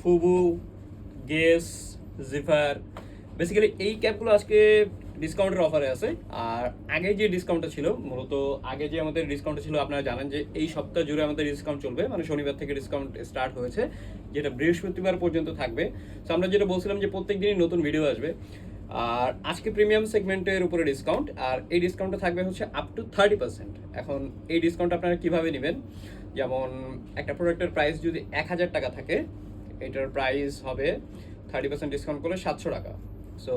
ফুবু guess zipper basically এই ক্যাপগুলো আজকে ডিসকাউন্টের অফারে আছে। আর আগে যে ডিসকাউন্টটা ছিল, মূলত আগে যে আমাদের ডিসকাউন্টটা ছিল, আপনারা জানেন যে এই সপ্তাহ জুড়ে আমাদের ডিসকাউন্ট চলবে। মানে শনিবার থেকে ডিসকাউন্ট স্টার্ট হয়েছে, যেটা বৃহস্পতিবার পর্যন্ত থাকবে। তো আমরা যেটা বলছিলাম যে প্রত্যেক দিনই নতুন ভিডিও আসবে। আর আজকে প্রিমিয়াম সেগমেন্টের উপরে ডিসকাউন্ট আর এই ডিসকাউন্টটা থাকবে হচ্ছে আপ টু থার্টি পার্সেন্ট এখন এই ডিসকাউন্ট আপনারা কীভাবে নেবেন? যেমন একটা প্রোডাক্টের প্রাইস যদি এক হাজার টাকা থাকে এটার প্রাইস হবে থার্টি পার্সেন্ট ডিসকাউন্ট করলে সাতশো টাকা। সো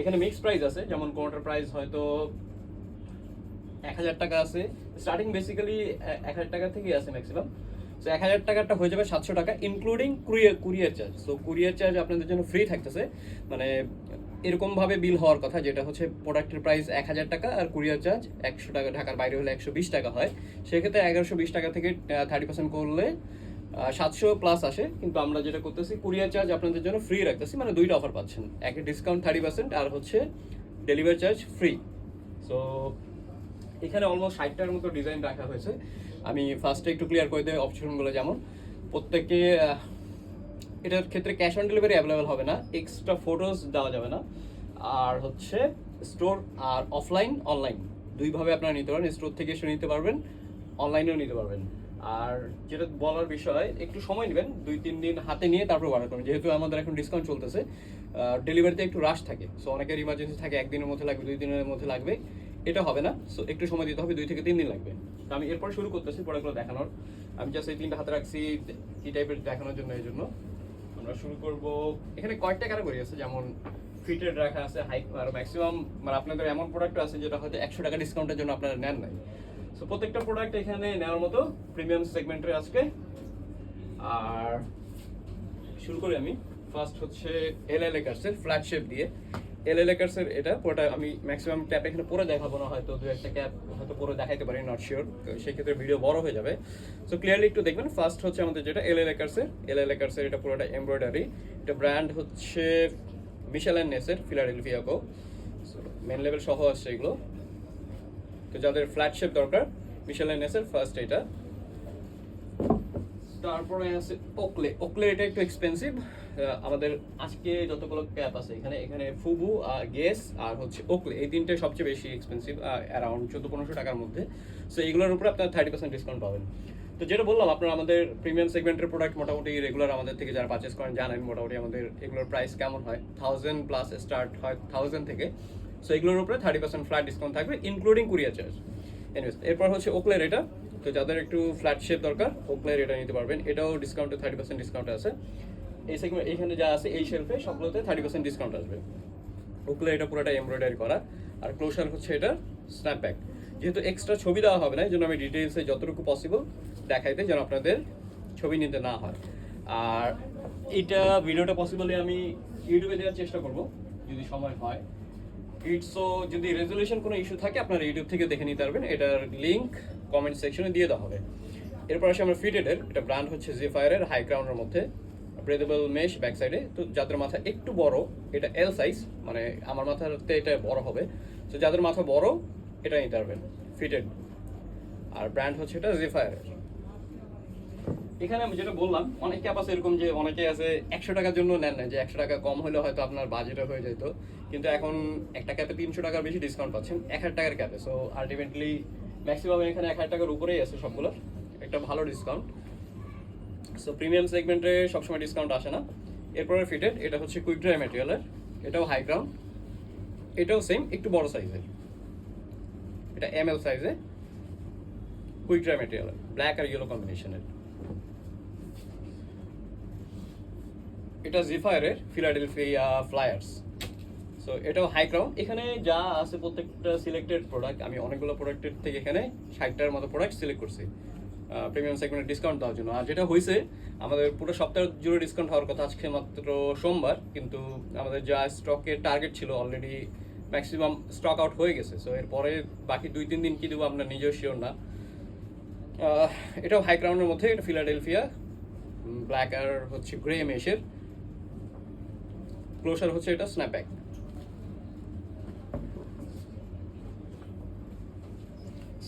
এখানে মিক্স প্রাইস আছে, যেমন কোনোটার প্রাইস হয়তো এক হাজার টাকা আছে। স্টার্টিং বেসিক্যালি এক হাজার টাকা থেকেই আছে ম্যাক্সিমাম সো এক হাজার টাকাটা হয়ে যাবে সাতশো টাকা including courier courier charge so courier charge আপনাদের জন্য ফ্রি থাকতেছে। মানে এরকমভাবে বিল হওয়ার কথা, যেটা হচ্ছে প্রোডাক্টের প্রাইস এক হাজার টাকা আর কুরিয়ার চার্জ একশো টাকা, ঢাকার বাইরে হলে একশো বিশ টাকা হয়। সেক্ষেত্রে এগারোশো বিশ টাকা থেকে থার্টি পার্সেন্ট করলে সাতশো প্লাস আসে, কিন্তু আমরা যেটা করতেছি কুরিয়ার চার্জ আপনাদের জন্য ফ্রি রাখতেছি মানে দুইটা অফার পাচ্ছেন। একে ডিসকাউন্ট থার্টি পার্সেন্ট আর হচ্ছে ডেলিভারি চার্জ ফ্রি সো এখানে অলমোস্ট ষাটটার মতো ডিজাইন রাখা হয়েছে। আমি ফার্স্টে একটু ক্লিয়ার করে দেয় অপশনগুলো যেমন। প্রত্যেকে এটার ক্ষেত্রে ক্যাশ অন ডেলিভারি অ্যাভেলেবেল হবে না এক্সট্রা ফটোজ দেওয়া যাবে না। আর হচ্ছে স্টোর আর অফলাইন অনলাইন দুইভাবে আপনারা নিতে পারবেন স্টোর থেকে এসে নিতে পারবেন অনলাইনেও নিতে পারবেন। আর যেটা বলার বিষয়, একটু সময় নেবেন, দুই, তিন দিন হাতে নিয়ে তারপর অর্ডার করবেন যেহেতু আমাদের এখন ডিসকাউন্ট চলতেছে ডেলিভারিতে একটু রাশ থাকে। সো অনেকের ইমার্জেন্সি থাকে একদিনের মধ্যে লাগবে, দুই দিনের মধ্যে লাগবে। এটা হবে না। সো একটু সময় দিতে হবে, দুই থেকে তিন দিন লাগবে। তো আমি এরপর শুরু করতেছি প্রোডাক্টগুলো দেখানোর। আমি জাস্ট এই তিনটা হাতে রাখছি কি টাইপের দেখানোর জন্য, এই জন্য। আমরা শুরু করব। এখানে কয়েকটা ক্যাটাগরি আছে, যেমন ফিটেড রাখা আছে হাই আর ম্যাক্সিমাম মানে আপনাদের এমন প্রোডাক্ট আছে যেটা হয়তো একশো টাকা ডিসকাউন্টের জন্য আপনারা নেন নাই। সো প্রত্যেকটা প্রোডাক্ট এখানে নেওয়ার মতো প্রিমিয়াম সেগমেন্টের আজকে। আর শুরু করি আমি। ফার্স্ট হচ্ছে এল এল একার্সের ফ্ল্যাট শেপ দিয়ে। এল এল একার্সের এটা পুরোটা আমি ম্যাক্সিমাম ক্যাপ এখানে পরে দেখাবো, না হয়তো দু একটা ক্যাপ হয়তো পরে দেখাইতে পারি নট শিওর সেই ক্ষেত্রে ভিডিও বড় হয়ে যাবে। সো ক্লিয়ারলি একটু দেখবেন ফার্স্ট হচ্ছে আমাদের যেটা এল এল একার্সের এল এল একার্সের এটা পুরোটা এমব্রয়ডারি এটা ব্র্যান্ড হচ্ছে মিশেল অ্যান্ড নেসের ফিলাডেলফিয়াকো মেন লেভেল সহ আসছে এগুলো। তো যাদের ফ্ল্যাট শেপ দরকার মিশেল নেসের ফার্স্ট এটা। তারপরে আছে ওকলে ওকলে এটা একটু এক্সপেন্সিভ আমাদের আজকে যতগুলো ক্যাপ আছে, এখানে এখানে ফুবু গেস আর হচ্ছে ওকলে এই তিনটে সবচেয়ে বেশি এক্সপেন্সিভ অ্যারাউন্ড চোদ্দ পনেরোশো টাকার মধ্যে। সো এগুলোর উপরে আপনার থার্টি পার্সেন্ট ডিসকাউন্ট পাবেন। তো যেটা বললাম, আপনারা আমাদের প্রিমিয়াম সেগমেন্টের প্রোডাক্ট মোটামুটি রেগুলার আমাদের থেকে যারা পারচেস করেন, জানেন মোটামুটি আমাদের এগুলোর প্রাইস কেমন হয়। থাউজেন্ড প্লাস স্টার্ট হয় থাউজেন্ড থেকে। সো এগুলোর উপরে থার্টি পার্সেন্ট ফ্ল্যাট ডিসকাউন্ট থাকবে ইনক্লুডিং কুরিয়ার চার্জ এনিওয়েজ এরপর হচ্ছে ওকলের এটা তো যাদের একটু ফ্ল্যাট শেপ দরকার ওকলের এটা নিতে পারবেন। এটাও ডিসকাউন্টে থার্টি পার্সেন্ট ডিসকাউন্ট আছে। এই সেগমেন্ট এইখানে যা আছে, এই শেলফে সবগুলোতে থার্টি পার্সেন্ট ডিসকাউন্ট আসবে। ওকলে এটা পুরোটা এমব্রয়ডারি করা। আর ক্লোজার হচ্ছে এটা স্ন্যাপ স্ন্যাপব্যাক যেহেতু এক্সট্রা ছবি দেওয়া হবে না, এই জন্য আমি ডিটেলসে যতটুকু পসিবল দেখাইতে যেন আপনাদের ছবি নিতে না হয়। আর এটা ভিডিওটা পসিবলি আমি ইউটিউবে দেওয়ার চেষ্টা করব, যদি সময় হয়। ইটসো যদি রেজলিউশন কোনো ইস্যু থাকে, আপনারা ইউটিউব থেকে দেখে নিতে পারবেন। এটার লিংক কমেন্ট সেকশনে দিয়ে দেওয়া হবে। এরপর আসে আমরা ফিটেডের এটা ব্র্যান্ড হচ্ছে জিফায়ারের হাই ক্রাউনের মধ্যে। ব্রেদেবল মেশ ব্যাক তো যাদের মাথা একটু বড়, এটা এল সাইজ মানে আমার মাথাতে এটা বড় হবে। তো যাদের মাথা বড়, এটা নিতে পারবেন। ফিটেড আর ব্র্যান্ড হচ্ছে এটা জিফায়ারের এখানে আমি যেটা বললাম, অনেক ক্যাপ আছে এরকম যে অনেকে আছে একশো টাকার জন্য নেন না যে একশো টাকা কম হলে হয়তো আপনার বাজেটে হয়ে যেত কিন্তু এখন একটা ক্যাপে তিনশো টাকার বেশি ডিসকাউন্ট পাচ্ছেন, এক হাজার টাকার ক্যাপে সো আলটিমেটলি ম্যাক্সিমাম এখানে এক হাজার টাকার উপরেই আছে সবগুলো একটা ভালো ডিসকাউন্ট সো প্রিমিয়াম সেগমেন্টে সবসময় ডিসকাউন্ট আসে না। এরপরে ফিটেড এটা হচ্ছে কুইক ড্রাই ম্যাটেরিয়ালের এটাও হাই গ্রাউন্ড এটাও সেম একটু বড় সাইজের এটা এম এল সাইজে কুইক ড্রাই ম্যাটেরিয়ালের ব্ল্যাক আর ইয়েলো কম্বিনেশনের এটা জিফায়ারের ফিলাডেলফিয়া ফ্লায়ার্স সো এটাও হাই ক্রাউন এখানে যা আছে প্রত্যেকটা সিলেক্টেড প্রোডাক্ট আমি অনেকগুলো প্রোডাক্টের থেকে এখানে ষাটটার মতো প্রোডাক্ট সিলেক্ট করছি। প্রিমিয়াম সেগমেন্টে ডিসকাউন্ট দেওয়ার জন্য। আর যেটা হয়েছে, আমাদের পুরো সপ্তাহ জুড়ে ডিসকাউন্ট হওয়ার কথা আজকে মাত্র সোমবার, কিন্তু আমাদের যা স্টকের টার্গেট ছিল অলরেডি ম্যাক্সিমাম স্টক আউট হয়ে গেছে। সো এরপরে বাকি দুই, তিন দিন কি দেবো আমরা নিজেও শিওর না। এটাও হাই ক্রাউনের মধ্যে, এটা ফিলাডেলফিয়া ব্ল্যাক আর হচ্ছে গ্রে মেশের ক্লোজার হচ্ছে এটা স্ন্যাপব্যাক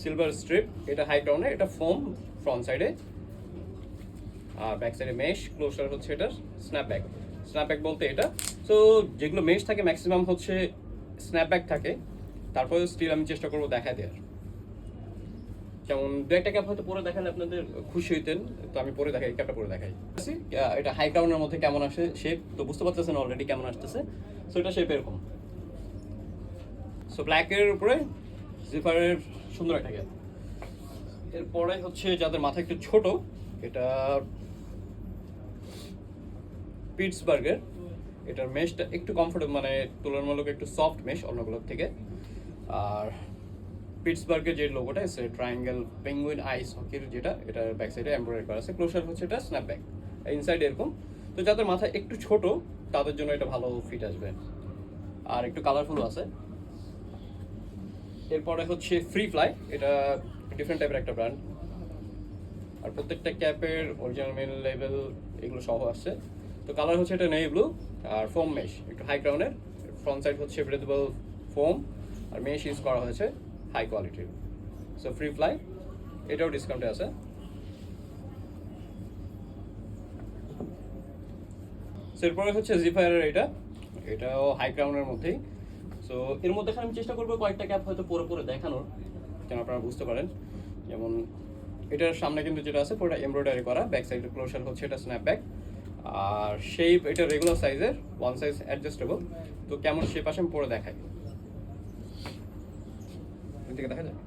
সিলভার স্ট্রিপ এটা হাই ক্রাউনে এটা ফোম ফ্রন্ট সাইডে আর ব্যাক সাইডে মেশ ক্লোজার হচ্ছে এটা স্ন্যাপব্যাক স্ন্যাপব্যাক বলতে এটা। সো যেগুলো মেশ থাকে ম্যাক্সিমাম হচ্ছে স্ন্যাপব্যাক থাকে। তারপরে স্টিল আমি চেষ্টা করব দেখা দেওয়ার। যেমন, দু একটা ক্যাপ হয়তো পরে দেখালে আপনাদের খুশি হইতেন, তো আমি পরে দেখাই ক্যাপটা পরে দেখাই। এটা হাই ক্রাউনের মধ্যে কেমন আসে শেপ তো বুঝতে পারতেছেন অলরেডি কেমন আসতেছে। সো এটা শেপ এরকম। সো ব্ল্যাকের উপরে জিফারের সুন্দর একটা ক্যাপ এরপরে হচ্ছে যাদের মাথা একটু ছোট, এটা পিটসবার্গের এটার মেশটা একটু কমফোর্টেবল মানে তুলনামূলক একটু সফট মেশ অন্যগুলোর থেকে। আর পিটসবার্গের যে লোগোটা আছে ট্রায়াঙ্গেল পেঙ্গুইন আইস হকির যেটা, এটা ব্যাক সাইডে এমব্রয়ডারি করা আছে। ক্লোজার হচ্ছে এটা স্ন্যাপব্যাক ইনসাইড এরকম। তো যাদের মাথা একটু ছোট, তাদের জন্য এটা ভালো ফিট আসবে। আর একটু কালারফুল আছে। এরপরে হচ্ছে ফ্রি ফ্লাই এটা ডিফারেন্ট টাইপের একটা ব্র্যান্ড আর প্রত্যেকটা ক্যাপের অরিজিনাল মেন লেভেল এগুলো সহ আসছে তো কালার হচ্ছে এটা নেই ব্লু আর ফোম মেশ একটু হাই ক্রাউনের ফ্রন্ট সাইড হচ্ছে ব্রেথেবল ফোম আর মেশ ইউজ করা হয়েছে হাই কোয়ালিটির সো ফ্রি ফ্লাই এটাও ডিসকাউন্টে আছে। এরপরে হচ্ছে জিফায়ারের এটা। এটাও হাই ক্রাউনের মধ্যেই। সো এর মধ্যে আমি চেষ্টা করব কয়েকটা ক্যাপ হয়তো পরে পরে দেখানোর, যেন আপনারা বুঝতে পারেন। যেমন এটার সামনে কিন্তু যেটা আছে, পুরোটা এমব্রয়ডারি করা ব্যাক সাইডের ক্লোজার হচ্ছে এটা স্ন্যাপব্যাক আর শেপ এটা রেগুলার সাইজের ওয়ান সাইজ অ্যাডজাস্টেবল তো কেমন শেপ আসে আমি পরে দেখাই। দেখা যায়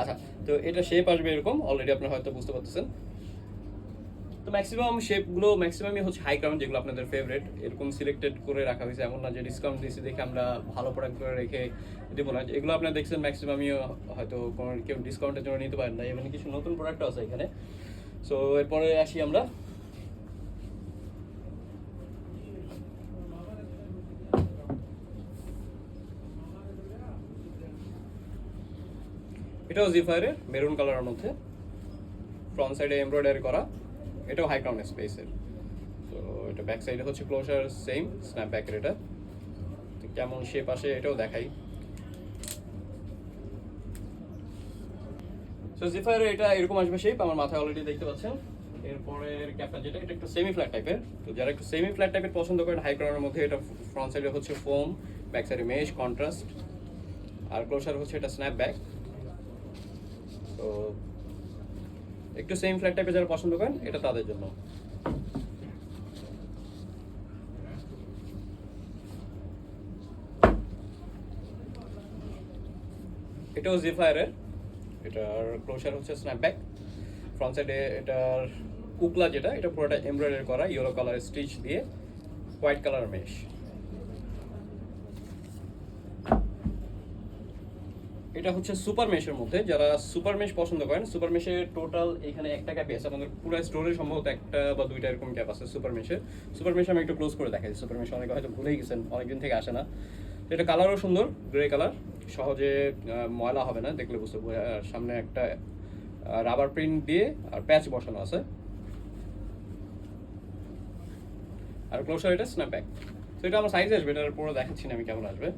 আচ্ছা তো এটা শেপ আসবে এরকম অলরেডি আপনারা হয়তো বুঝতে পারতেছেন। তো ম্যাক্সিমাম শেপগুলো ম্যাক্সিমামই হচ্ছে হাই ক্রাউন যেগুলো আপনাদের ফেভারিট এরকম সিলেক্টেড করে রাখা হয়েছে, এমন না যে ডিসকাউন্ট দিয়েছি দেখে আমরা ভালো প্রোডাক্ট করে রেখে দেবো না। এগুলো আপনারা দেখছেন ম্যাক্সিমামই হয়তো কোনো কেউ ডিসকাউন্টের জন্য নিতে পারেন না। এমন কিছু নতুন প্রোডাক্টও আছে এখানে। সো এরপরে আসি আমরা। এটাও জিফায়ারের মেরুন কালারের মধ্যে। ফ্রন্ট সাইডে এমব্রয়ডারি করা। এটাও হাই ক্রাউন স্পেসের তো এটা ব্যাক সাইডে হচ্ছে ক্লোজার সেম স্ন্যাপ ব্যাকের এটা। তো কেমন শেপ আসে এটাও দেখাই। সো জিফায়ার এটা এরকম আসবে শেপ আমার মাথায় অলরেডি দেখতে পাচ্ছেন। এরপরের ক্যাপটা যেটা, এটা একটু সেমি ফ্ল্যাট টাইপের তো যারা একটু সেমি ফ্ল্যাট টাইপের পছন্দ করেন হাই ক্রাউনের মধ্যে এটা ফ্রন্ট সাইডে হচ্ছে ফোম ব্যাক সাইডে মেশ কন্ট্রাস্ট আর ক্লোজার হচ্ছে এটা স্ন্যাপ ব্যাক তো একটু সেম ফ্ল্যাট টাইপের যারা পছন্দ করেন, এটা তাদের জন্য। এটাও জিফায়ারের এটার ক্লোজার হচ্ছে স্ন্যাপব্যাক ফ্রন্ট সাইডে এটার উকলা যেটা, এটা পুরোটা এমব্রয়ডারি করা ইয়েলো কালার স্টিচ দিয়ে হোয়াইট কালার মেশ এটা হচ্ছে সুপার মেশের মধ্যে, যারা সুপার মেশ পছন্দ করেন, সুপার মেশের টোটাল এখানে একটা ক্যাপে আছে, আমাদের পুরো স্টোরে সম্ভবত একটা বা দুইটা এরকম ক্যাপ আছে সুপার মেশের সুপার মেশ আমি একটু ক্লোজ করে দেখাই, সুপার মেশ অনেকে হয়তো ভুলেই গেছেন, অনেকদিন থেকে আসে না। তো এটা কালারও সুন্দর গ্রে কালার সহজে ময়লা হবে না, দেখলে বুঝতে সামনে একটা রাবার প্রিন্ট দিয়ে, আর প্যাচ বসানো আছে। আর ক্লোজার এটা স্ন্যাপব্যাক তো এটা আমার সাইজ আসবে এটার পুরো দেখাচ্ছি না আমি কেমন আসবে।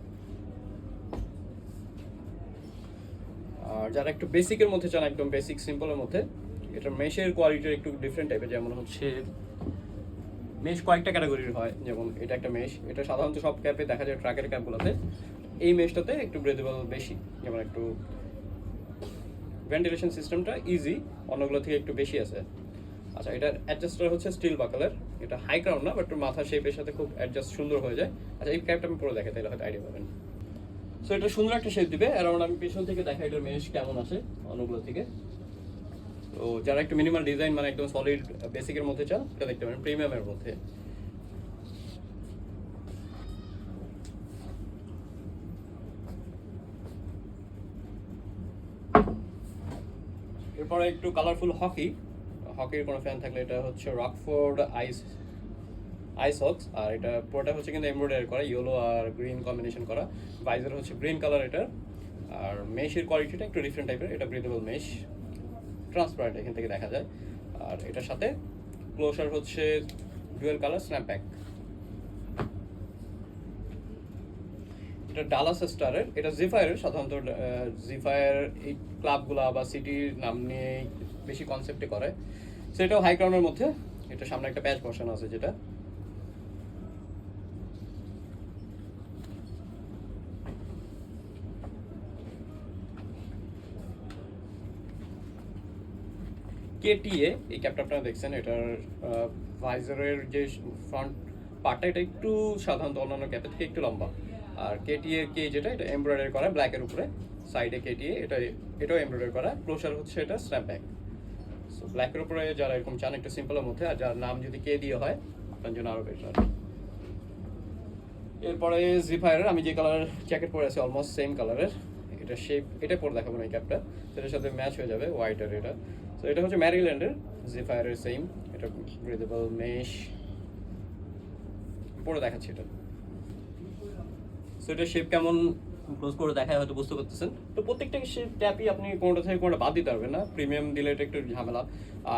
আর যারা একটু বেসিকের মধ্যে চান, একদম বেসিক সিম্পলের মধ্যে, এটা মেশের কোয়ালিটির একটু ডিফারেন্ট টাইপের যেমন হচ্ছে মেশ কয়েকটা ক্যাটাগরির হয়, যেমন এটা একটা মেশ এটা সাধারণত সব ক্যাপে দেখা যায় ট্রাকের ক্যাপগুলোতে এই মেশটাতে একটু ব্রেথেবল বেশি, যেমন একটু ভেন্টিলেশন সিস্টেমটা ইজি অন্যগুলো থেকে একটু বেশি আছে। আচ্ছা এটার অ্যাডজাস্টার হচ্ছে স্টিল বাকালের এটা হাই ক্রাউন না বাট মাথা শেপের সাথে খুব অ্যাডজাস্ট সুন্দর হয়ে যায়। আচ্ছা এই ক্যাপটা আমি পরে দেখাই, তাহলে হয়তো আইডিয়া পাবেন। সো এটা সুন্দর একটা শেপ দিবে। অ্যারাউন্ড আমি পেছন থেকে দেখা এটার মেশ কেমন আছে অন্যগুলো থেকে। তো যারা একটু মিনিমাল ডিজাইন মানে একদম সলিড বেসিকের মধ্যে চান, এটা দেখতে পারেন প্রিমিয়ামের মধ্যে। এরপরে একটু কালারফুল হকি হকির কোনো ফ্যান থাকলে এটা হচ্ছে রকফোর্ড আইস আইস হক্স আর এটা পুরোটা হচ্ছে কিন্তু এমব্রয়ডারি করা ইয়েলো আর গ্রিন কম্বিনেশন করা। ভাইজার হচ্ছে গ্রিন কালার এটা আর মেশের কোয়ালিটিটা একটু ডিফারেন্ট টাইপের এটা ব্রিদেবল মেশ ট্রান্সপারেন্ট এখান থেকে দেখা যায়। আর এটার সাথে ক্লোজার হচ্ছে ডুয়েল কালার স্ন্যাপব্যাক এটা ডালাস স্টারের এটা জিফায়ারের সাধারণত জিফায়ার এই ক্লাবগুলা বা সিটির নাম নিয়ে বেশি কনসেপ্টে করে। সেটাও হাই ক্রাউনের মধ্যে এটা সামনে একটা প্যাচ বসানো আছে যেটা। কেটিএ, এই ক্যাপটা আপনারা দেখছেন, এটার ভাইজারের যে ফ্রন্ট পার্টটা এটা একটু সাধারণত অন্যান্য ক্যাপের থেকে একটু লম্বা। আর কেটিএ কে যেটা, এটা এমব্রয়ডারি করা ব্ল্যাকের উপরে। সাইডে কেটিএ, এটা, এটাও এমব্রয়ডারি করা। ক্লোজার হচ্ছে এটা স্ন্যাপব্যাক সো ব্ল্যাকের উপরে যারা এরকম চান একটু সিম্পলের মধ্যে, আর যার নাম যদি কে দিয়ে হয়, আপনার জন্য আরও বেটার এরপরে জিফায়ারের আমি যে কালার জ্যাকেট পরে আছি অলমোস্ট সেম কালারের এটা শেপ এটা পরে দেখাবো না এই ক্যাপটা সেটার সাথে ম্যাচ হয়ে যাবে হোয়াইটের এটা। তো এটা হচ্ছে ম্যারিল্যান্ডের জিফায়ারের সেম এটা ব্রিদেবল মেশ পরে দেখাচ্ছি এটা। সো এটা শেপ কেমন ক্লোজ করে দেখায় হয়তো বুঝতে পারতেছেন। তো প্রত্যেকটা ট্যাপই আপনি কোনোটা থেকে কোনোটা বাদ দিতে পারবেন না। প্রিমিয়াম দিলে এটা একটু ঝামেলা।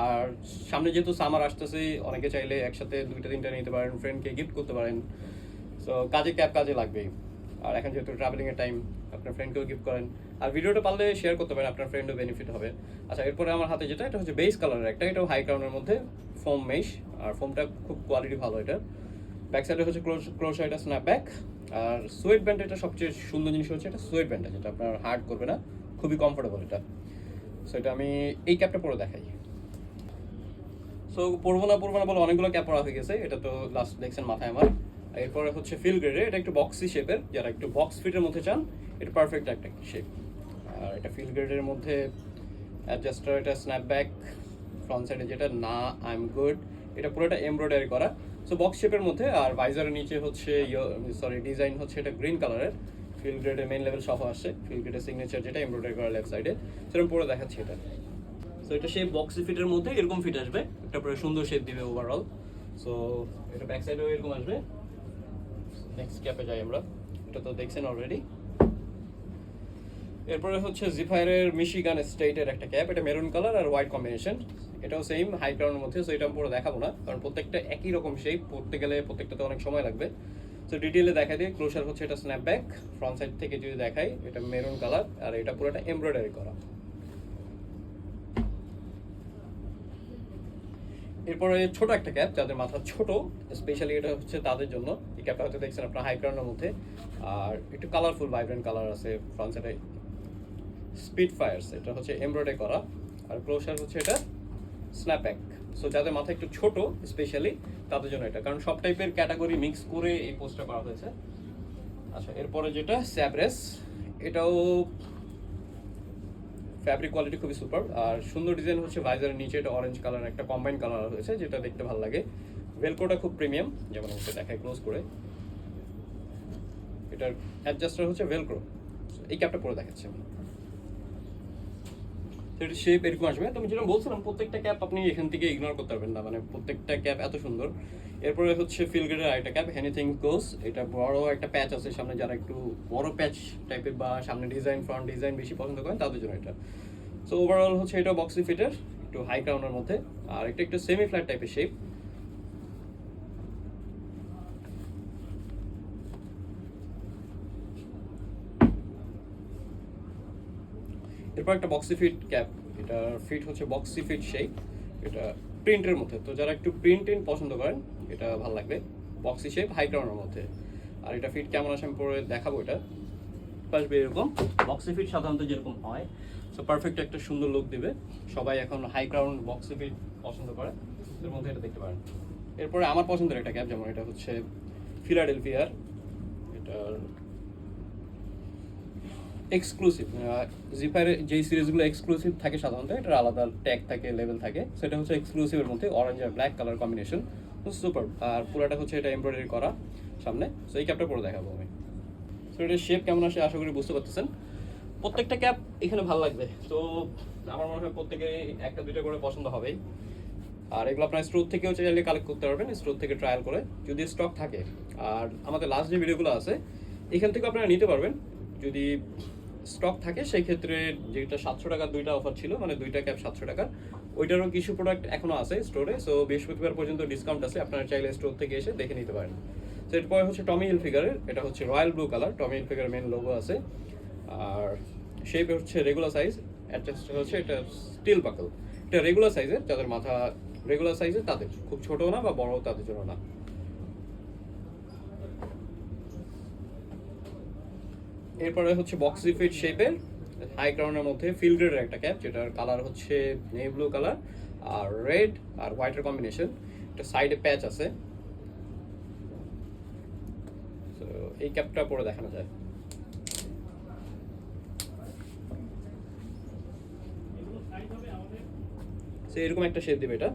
আর সামনে যেহেতু সামার আসতেছে, অনেকে চাইলে একসাথে দুইটা, তিনটা নিতে পারেন ফ্রেন্ডকে গিফট করতে পারেন। সো কাজে ক্যাব কাজে লাগবেই। আর এখন যেহেতু ট্রাভেলিং এর টাইম আপনার ফ্রেন্ডকেও গিফট করেন। আর ভিডিওটা পারলে শেয়ার করতে পারেন, আপনার ফ্রেন্ডও বেনিফিট হবে। আচ্ছা এরপরে আমার হাতে যেটা, এটা হচ্ছে বেস কালারের একটা। এটাও হাই ক্রাউনের মধ্যে ফোম মেশ আর ফোমটা খুব কোয়ালিটি ভালো এটা। ব্যাক সাইডে হচ্ছে ক্লোজ ক্লোজ এটা স্ন্যাপব্যাক আর সোয়েট ব্যান্ড এটা সবচেয়ে সুন্দর জিনিস হচ্ছে এটা সোয়েট ব্যান্ডটা যেটা আপনার হার্ড করবে না। খুবই কমফোর্টেবল এটা। সো এটা আমি এই ক্যাপটা পরে দেখাই। সো পরবো না পরবো না বলে অনেকগুলো ক্যাপ পরা হয়ে গেছে। এটা তো লাস্ট দেখছেন মাথায় আমার। এরপরে হচ্ছে ফিল গ্রেডে এটা একটু বক্সি শেপের যারা একটু বক্স ফিটের মধ্যে চান এটা পারফেক্ট একটা শেপ আর এটা ফিল গ্রেডের মধ্যে অ্যাডজাস্টার এটা স্ন্যাপব্যাক ফ্রন্ট সাইডে যেটা, না আই এম গুড এটা পুরোটা এমব্রয়ডারি করা। সো বক্স শেপের মধ্যে আর ভাইজারের নিচে হচ্ছে সরি ডিজাইন হচ্ছে এটা গ্রিন কালারের ফিল গ্রেডের মেন লেভেল সহ আসছে। ফিল গ্রেডের সিগনেচার যেটা এমব্রয়ডারি করা লেফট সাইডে সেরকম পুরো দেখাচ্ছে এটা। সো এটা শেপ বক্সি ফিটের মধ্যে এরকম ফিট আসবে। একটা পুরো সুন্দর শেপ দিবে ওভারঅল সো এটা ব্যাক সাইডেও এরকম আসবে। নেক্সট ক্যাপে যাই আমরা। এটা তো দেখছেন অলরেডি এরপরে হচ্ছে জিফায়ারের মিশিগান স্টেটের একটা ক্যাপ এটা মেরুন কালার আর হোয়াইট কম্বিনেশন এটাও সেম হাই ক্রাউনের মধ্যে সো এটা পুরো দেখাবো না, কারণ প্রত্যেকটা একই রকম শেপ পড়তে গেলে প্রত্যেকটাতে অনেক সময় লাগবে। সো ডিটেলে দেখা দিই ক্লোজার হচ্ছে এটা স্ন্যাপব্যাক ফ্রন্ট সাইড থেকে যদি দেখাই, এটা মেরুন কালার আর এটা পুরোটা এমব্রয়ডারি করা। এরপরে ছোট একটা ক্যাপ যাদের মাথা ছোট স্পেশালি এটা হচ্ছে তাদের জন্য। এই ক্যাপটা হয়তো দেখছেন আপনার হাই মধ্যে, আর একটু কালারফুল ভাইব্রেন্ট কালার আছে ফ্রন্ট সাইডে স্পিড ফায়ার্স এটা হচ্ছে এমব্রয়ডারি করা। আর ক্লোজার হচ্ছে এটা স্ন্যাপব্যাক সো যাদের মাথা একটু ছোট স্পেশালি তাদের জন্য এটা। কারণ সব টাইপের ক্যাটাগরি মিক্স করে এই পোস্টটা করা হয়েছে। আচ্ছা এরপরে যেটা স্যাবরেস এটাও ফ্যাব্রিক কোয়ালিটি খুবই সুপার আর সুন্দর ডিজাইন হচ্ছে ভাইজারের নিচে, এটা অরেঞ্জ কালার একটা কম্বাইন কালার হয়েছে, যেটা দেখতে ভালো লাগে। ভেলকোটা খুব প্রিমিয়াম যেমন হচ্ছে দেখায় ক্লোজ করে। এটার অ্যাডজাস্টার হচ্ছে ভেলক্রো এই ক্যাপটা পরে দেখাচ্ছি আমি। এটা শেপ এরকম আসবে। তো আমি যেরকম বলছিলাম, প্রত্যেকটা ক্যাপ আপনি এখান থেকে ইগনোর করতে পারবেন না। মানে প্রত্যেকটা ক্যাপ এত সুন্দর। এরপরে হচ্ছে ফিলগ্রেডের আরেকটা ক্যাপ হ্যানিথিং গোস এটা বড় একটা প্যাচ আছে সামনে। যারা একটু বড় প্যাচ টাইপের বা সামনে ডিজাইন ফ্রন্ট ডিজাইন বেশি পছন্দ করেন, তাদের জন্য এটা। সো ওভারঅল হচ্ছে এটা বক্সি ফিটের একটু হাই ক্রাউনের মধ্যে। আর একটা একটু সেমি ফ্ল্যাট টাইপের শেপ এরপর একটা বক্সি ফিট ক্যাপ এটা ফিট হচ্ছে বক্সি ফিট শেপ এটা প্রিন্টের মধ্যে। তো যারা একটু প্রিন্ট টিন পছন্দ করেন, এটা ভালো লাগবে। বক্সি শেপ হাই ক্রাউনের মধ্যে। আর এটা ফিট কেমন আসে আমি পরে দেখাবো এটা। আসবে এরকম। বক্সি ফিট সাধারণত যেরকম হয় সো পারফেক্ট একটা সুন্দর লুক দিবে। সবাই এখন হাই ক্রাউন বক্সি ফিট পছন্দ করে। এর মধ্যে এটা দেখতে পারেন। এরপরে আমার পছন্দের একটা ক্যাপ যেমন, এটা হচ্ছে ফিলাডেলফিয়ার এটার এক্সক্লুসিভ জিপারে যেই সিরিজগুলো এক্সক্লুসিভ থাকে সাধারণত, এটার আলাদা ট্যাগ থাকে লেভেল থাকে। সেটা হচ্ছে এক্সক্লুসিভের মধ্যে অরেঞ্জ আর ব্ল্যাক কালার কম্বিনেশন সুপার আর পুরোটা হচ্ছে এটা এমব্রয়ডারি করা সামনে। সো এই ক্যাপটা পরে দেখাবো আমি। সো এটার শেপ কেমন আসে আশা করি বুঝতে পারতেছেন। প্রত্যেকটা ক্যাপ এখানে ভালো লাগবে। তো, আমার মনে হয় প্রত্যেকে একটা, দুইটা করে পছন্দ হবেই। আর এগুলো আপনার স্টোর থেকেও চাইলে কালেক্ট করতে পারবেন স্টোর থেকে ট্রায়াল করে। যদি স্টক থাকে, আর আমাদের লাস্ট যে ভিডিওগুলো আছে, এখান থেকে আপনারা নিতে পারবেন। যদি স্টক থাকে সেই ক্ষেত্রে যেটা সাতশো টাকার দুইটা অফার ছিল মানে দুইটা ক্যাপ সাতশো টাকার, ওইটারও কিছু প্রোডাক্ট এখনও আছে স্টোরে সো বৃহস্পতিবার পর্যন্ত ডিসকাউন্ট আছে, আপনারা চাইলে স্টোর থেকে এসে দেখে নিতে পারেন। তো এরপরে হচ্ছে টমি হিল ফিগারের এটা হচ্ছে royal blue colour Tommy Hilfiger men logo আছে, আর শেপ হচ্ছে রেগুলার সাইজ অ্যাডজাস্ট হচ্ছে এটা স্টিল বাকল এটা রেগুলার সাইজের যাদের মাথা রেগুলার সাইজের তাদের, খুব ছোট না বা বড় তাদের জন্য না। এরপরে হচ্ছে বক্সি ফিট শেপের হাই ক্রাউনের মধ্যে ফিল গ্রেডের একটা ক্যাপ যেটার কালার হচ্ছে নেভি ব্লু কালার আর রেড আর হোয়াইটের কম্বিনেশন এটা সাইডে প্যাচ আছে। তো এই ক্যাপটা পরে দেখানো যায়। তো এরকম একটা শেপ দিবে এটা।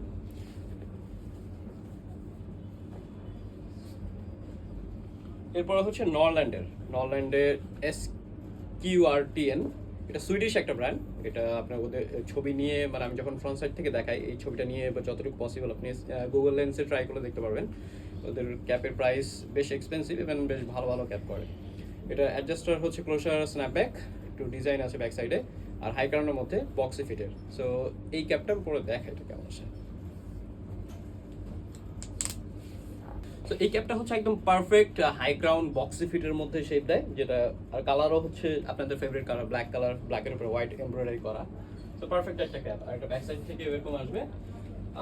এরপরে হচ্ছে নরল্যান্ডের নরল্যান্ডের এস কিউ আর টি এটা সুইডিশ একটা ব্র্যান্ড এটা আপনার ওদের ছবি নিয়ে মানে আমি যখন ফ্রন্ট সাইড থেকে দেখাই, এই ছবিটা নিয়ে বা যতটুকু পসিবল আপনি গুগল লেন্সে ট্রাই করে দেখতে পারবেন। ওদের ক্যাপের প্রাইস বেশ এক্সপেন্সিভ এবং বেশ ভালো ভালো ক্যাপ করে। এটা অ্যাডজাস্টার হচ্ছে ক্লোজার স্ন্যাপব্যাক একটু ডিজাইন আছে ব্যাক সাইডে আর হাই কারণের মধ্যে বক্সি ফিটের সো এই ক্যাপটা পরে দেখা এটা কেমন আছে তো এই ক্যাপটা হচ্ছে একদম পারফেক্ট হাই গ্রাউন্ড বক্সি ফিটের মধ্যে শেপ দেয়, যেটা, আর কালারও হচ্ছে আপনাদের ফেভারিট কালার ব্ল্যাক কালার ব্ল্যাকের উপরে হোয়াইট এমব্রয়ডারি করা। তো পারফেক্ট একটা ক্যাপ আর একটা ব্যাক সাইড থেকে এরকম আসবে।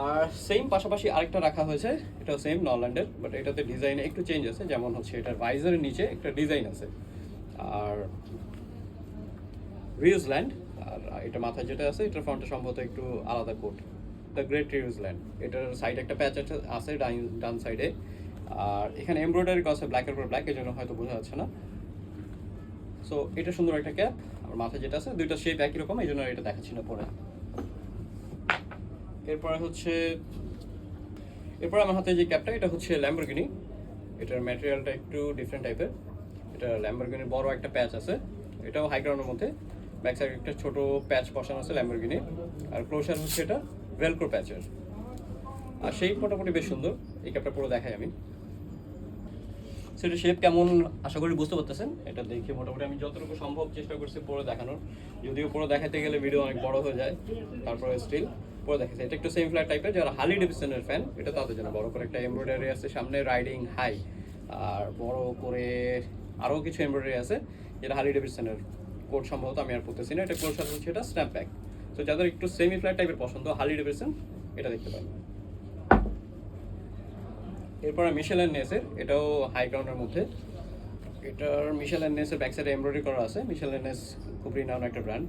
আর সেম পাশাপাশি আরেকটা রাখা হয়েছে, এটাও সেম নরল্যান্ডের বাট এটাতে ডিজাইনে একটু চেঞ্জ আছে, যেমন হচ্ছে এটার ভাইজারের নিচে একটা ডিজাইন আছে। আর রিউজল্যান্ড আর এটা মাথায় যেটা আছে, এটার ফ্রন্টে সম্ভবত একটু আলাদা কোট দ্য গ্রেট রিউজল্যান্ড এটার সাইডে একটা প্যাচ আছে ডান ডান সাইডে আর এখানে এমব্রয়ডারি করা আছে ব্ল্যাকের উপর ব্ল্যাক এর জন্য হয়তো বোঝা যাচ্ছে না। সো এটা সুন্দর একটা ক্যাপ আর মাথায় যেটা আছে, দুইটা শেপ একই রকম, এই জন্য এটা দেখাচ্ছি না পরে। এরপরে হচ্ছে, এরপর আমার হাতে যে ক্যাপটা এটা হচ্ছে ল্যাম্বরগিনি এটার ম্যাটেরিয়ালটা একটু ডিফারেন্ট টাইপের এটা ল্যাম্বরগিনির বড় একটা প্যাচ আছে। এটাও হাই গ্রাউন্ডের মধ্যে। ব্যাক সাইড একটা ছোট প্যাচ বসানো আছে ল্যাম্বরগিনি আর ক্লোজার হচ্ছে এটা ভেলক্রো প্যাচের আর সেই মোটামুটি বেশ সুন্দর। এই ক্যাপটা পুরো দেখাই আমি। সেটা শেপ কেমন আশা করি বুঝতে পারতেছেন, এটা দেখে মোটামুটি আমি যতটুকু সম্ভব চেষ্টা করছি পরে দেখানোর। যদিও পরে দেখাতে গেলে ভিডিও অনেক বড় হয়ে যায়, তারপরে স্টিল পরে দেখাচ্ছে এটা একটু সেম ফ্ল্যাট টাইপের যারা হালি ডেভিসনের ফ্যান এটা তাদের জন্য বড় করে একটা এমব্রয়ডারি আছে, সামনে রাইডিং হাই আর বড় করে আরও কিছু এমব্রয়ডারি আছে, যেটা হালি ডেভিসনের কোড সম্ভবত আমি আর পড়তেছি না। এটা কোড সাথে হচ্ছে এটা স্ন্যাপ ব্যাক তো যাদের একটু সেমি ফ্ল্যাট টাইপের পছন্দ হালি ডেভিসন এটা দেখতে পারেন। এরপরে মিশেল অ্যান্ড নেসের এটাও হাই গ্রাউন্ডের মধ্যে। এটার মিশেল অ্যান্ড নেসের ব্যাক সাইডে এমব্রয়ডারি করা আছে মিশেল অ্যান্ড নেস খুব রিনাউন একটা ব্র্যান্ড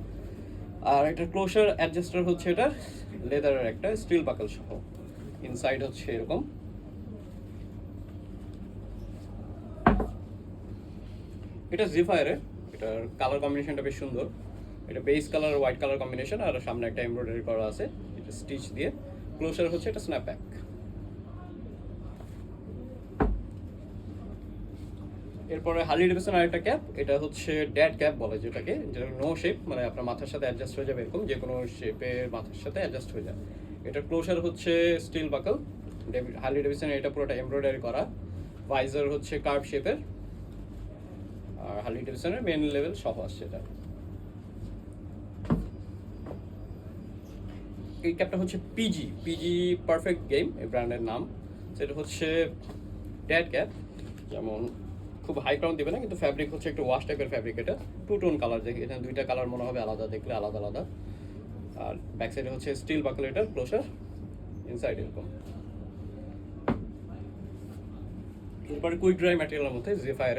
আর এটার ক্লোজার অ্যাডজাস্টার হচ্ছে এটার লেদারের একটা স্টিল বাকল সহ। ইনসাইড হচ্ছে এরকম। এটা জিফায়ারের এটার কালার কম্বিনেশনটা বেশ সুন্দর। এটা base colour white colour combination আর সামনে একটা এমব্রয়ডারি করা আছে, এটা স্টিচ দিয়ে। ক্লোজার হচ্ছে এটা স্ন্যাপব্যাক এরপরে হালি ডেভিসন আরেকটা ক্যাপ, এটা হচ্ছে ড্যাড ক্যাপ বলে যেটাকে, যেটা নো শেপ মানে আপনার মাথার সাথে অ্যাডজাস্ট হয়ে যাবে এরকম যে কোনো শেপের মাথার সাথে অ্যাডজাস্ট হয়ে যায় এটার ক্লোজার হচ্ছে স্টিল বাকল হালি ডেভিসন এটা পুরোটা এমব্রয়ডারি করা ভাইজার হচ্ছে কার্ভ শেপের আর হালি ডেভিসনের মেন লেভেল সহ আসছে এটা। এই ক্যাপটা হচ্ছে পিজি পিজি পারফেক্ট গেম এই ব্র্যান্ডের নাম। সেটা হচ্ছে ড্যাড ক্যাপ, যেমন খুব হাই ক্রাউন দিবে না, কিন্তু ফ্যাব্রিক হচ্ছে একটু ওয়াশ টাইপের ফ্যাব্রিক এটা। টু টোন কালার দেখি এখানে দুইটা কালার মনে হবে আলাদা, দেখলে আলাদা আলাদা। আর ব্যাক সাইডে হচ্ছে স্টিল বাকল এটার ক্লোজার ইনসাইড এরকম। এরপরে কুইক ড্রাই ম্যাটেরিয়ালের মধ্যে জিফায়ারের